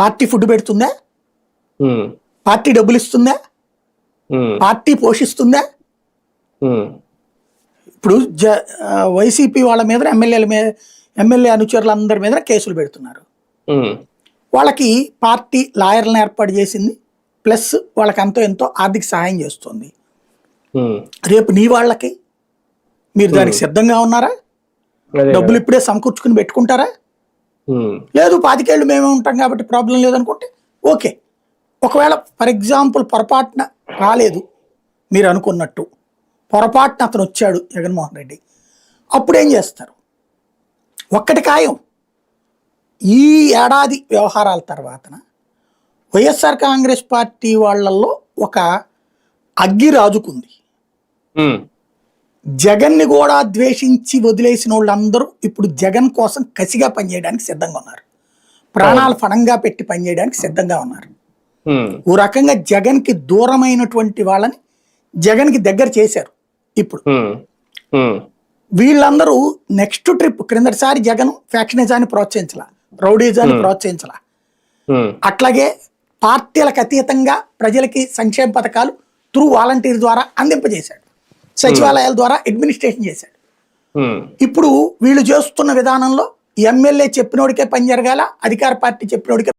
Party food పెడుతుందా? Party డబ్బులు ఇస్తుందా? పార్టీ పోషిస్తుందా? ఇప్పుడు జ వైసీపీ వాళ్ళ మీద ఎమ్మెల్యేల మీద ఎమ్మెల్యే అనుచరులందరి మీద కేసులు పెడుతున్నారు. వాళ్ళకి పార్టీ లాయర్లను ఏర్పాటు చేసింది ప్లస్ వాళ్ళకి ఎంతో ఎంతో ఆర్థిక సహాయం చేస్తుంది. రేపు నీ వాళ్ళకి? మీరు దానికి సిద్ధంగా ఉన్నారా? డబ్బులు ఇప్పుడే సమకూర్చుకుని పెట్టుకుంటారా? లేదు పాతికేళ్ళు మేమే ఉంటాం కాబట్టి ప్రాబ్లం లేదనుకుంటే ఓకే. ఒకవేళ ఫర్ ఎగ్జాంపుల్ పొరపాటున రాలేదు మీరు అనుకున్నట్టు. పొరపాటున అతను వచ్చాడు జగన్మోహన్ రెడ్డి. అప్పుడు ఏం చేస్తారు? ఒక్కటి ఖాయం. ఈ ఏడాది వ్యవహారాల తర్వాతన వైఎస్ఆర్ కాంగ్రెస్ పార్టీ వాళ్ళల్లో ఒక అగ్గి రాజుకుంది. ఉమ్, జగన్ని కూడా ద్వేషించి వదిలేసిన వాళ్ళందరూ ఇప్పుడు జగన్ కోసం కసిగా పనిచేయడానికి సిద్ధంగా ఉన్నారు. ప్రాణాలు ఫణంగా పెట్టి పనిచేయడానికి సిద్ధంగా ఉన్నారు. ఓ రకంగా జగన్కి దూరమైనటువంటి వాళ్ళని జగన్కి దగ్గర చేశారు ఇప్పుడు. వీళ్ళందరూ నెక్స్ట్ ట్రిప్ క్రిందటిసారి జగన్ ఫ్యాక్షనిజాన్ని ప్రోత్సహించాల రౌడీజాన్ని ప్రోత్సహించాల. అట్లాగే పార్టీలకు అతీతంగా ప్రజలకి సంక్షేమ పథకాలు త్రూ వాలంటీర్ ద్వారా అందింపజేశాడు. సచివాలయాల ద్వారా అడ్మినిస్ట్రేషన్ చేశాడు. ఇప్పుడు వీళ్ళు చేస్తున్న విధానంలో ఎమ్మెల్యే చెప్పినోడికే పని జరగాల అధికార పార్టీ చెప్పినోడికే